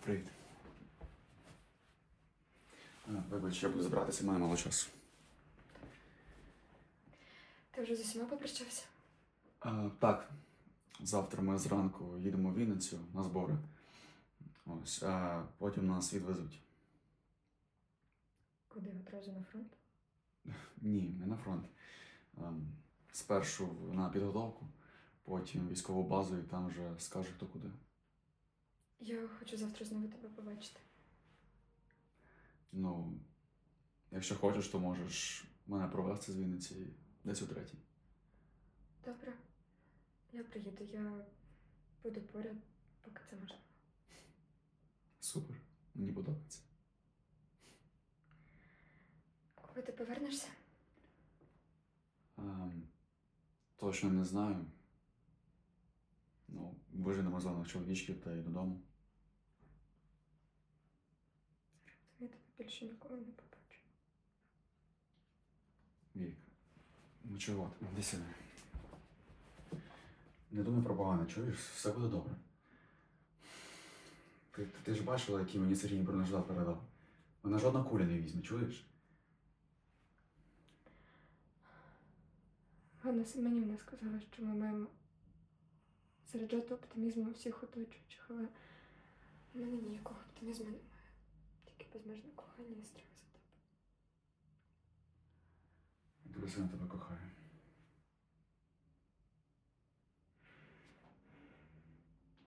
Привіт. Вибач, я буду збиратися, маю мало часу. Ти вже з усіма попрощався? А, так, завтра ми зранку їдемо в Вінницю на збори. Ось, а потім нас відвезуть. Куди одразу на фронт? Ні, не на фронт. Ем, спершу на підготовку, потім військову базу і там вже скажуть, хто куди. Я хочу завтра знову тебе побачити. Ну, якщо хочеш, то можеш мене провести з Вінниці десь у третій. Добре. Я приїду, я буду поряд, поки це можливо. Супер, мені подобається. Коли ти повернешся? Ем, точно не знаю. Ну, виженемо зону чоловічків та й додому. То я тебе більше ніколи не побачу. Вік. Ну чого ти? Іди сюди. Не думай про погане, чуєш? Все буде добре. Ти, ти, ти ж бачила, який мені Сергій бронежилет передав. Вона жодна куля не візьме, чуєш? Ганна Семенівна сказала, що ми маємо заряджати оптимізмом всіх оточуючих, але в мене ніякого оптимізму немає. Безмежне кохання і страх за тебе. Я дуже сильно тебе кохаю.